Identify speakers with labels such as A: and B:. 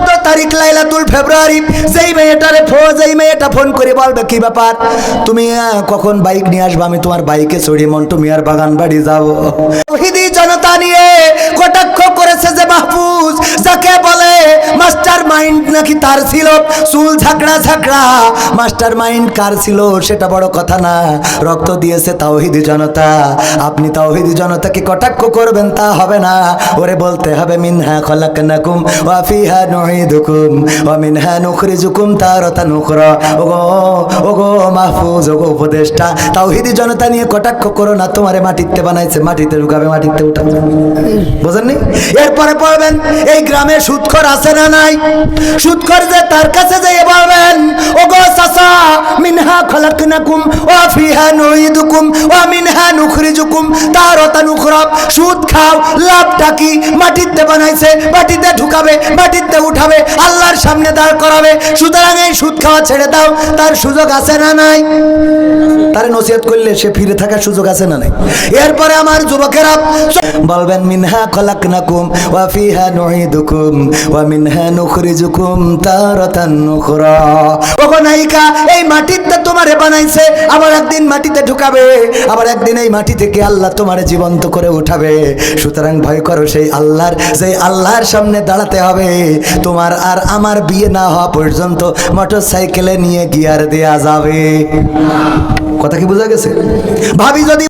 A: চোদ্দ তারিখ লাইলাতুল ফেব্রুয়ারি। সেই মেয়েটারে ফো, যেই মেয়েটা ফোন করে বলবে, কি ব্যাপার? তুমি কখন বাইক নিয়ে আসবে? আমি তোমার বাইকে চড়ি, মন্টু মিয়ার বাগান বাড়ি যাব জনতা নিয়ে কটাক্ষ মাইন্ড নাকি তার ছিল? চুল ঝাঁকড়া ঝাঁকড়া। মাস্টার মাইন্ড কার ছিল? সেটা বড় কথা না। রক্ত দিয়েছে তাওহিদি জনতা। আপনি তাওহিদি জনতাকে কটাক্ষ করবেন, তা হবে না। ওরে বলতে হবে, মিনহা খলাকনাকুম ওয়া ফিহা নুঈদুকুম ওয়া মিনহা নুখরিজুকুম তারাতান উখরা। ওগো ওগো মাহফুজ, ওগো উপদেষ্টা, তাওহিদি জনতা নিয়ে কটাক্ষ করো না। তোমারে মাটিতে বানাইছে, মাটিতে ঢুকাবে, মাটিতে উঠাবে। বুঝেননি? এরপরে পড়বেন এই গ্রামে সুদখর আছে না নাই? সুদখর যে তার কাছে যেয়ে বলবেন ওগো চাচা মিনহা খলাকনাকুম ওয়া ফিহা নুঈদুকুম ওয়া মিনহা নুখরিজুকুম তারাতান উখরা সুদ খাও লাভটা কি? মাটিতে বানাইছে, মাটিতে ঢুকাবে, মাটিতে উঠাবে, আল্লাহর সামনে দাঁড় করাবে। সুতরাং এই সুদ খাওয়া ছেড়ে দাও, তার সুযোগ আছে না নাই? তারে নসিহত করলে সে ফিরে থাকার সুযোগ আছে না নাই? এরপরে আমার যুবকেরা, বলবেন, মিনহা খলাকনাকুম ওয়া ফিহা নুঈদুকুম ওয়া মিনহা নুখরিজুকুম তারাতান উখরা। ওগো নায়িকা, এই মাটিতে তোমারে বানাইছে, আবার একদিন মাটিতে ঢুকাবে, আবার একদিন এই মাটি থেকে আল্লাহ তোমারে জীবন্ত করে উঠাবে। সুতরাং ভয় করো সেই আল্লাহর সেই আল্লাহর সামনে দাঁড়াতে হবে। তোমার আর আমার বিয়ে না হওয়া পর্যন্ত মোটর সাইকেলে নিয়ে গিয়ার দেয়া যাবে। কথা কি বোঝা গেছে? ভাবি যদি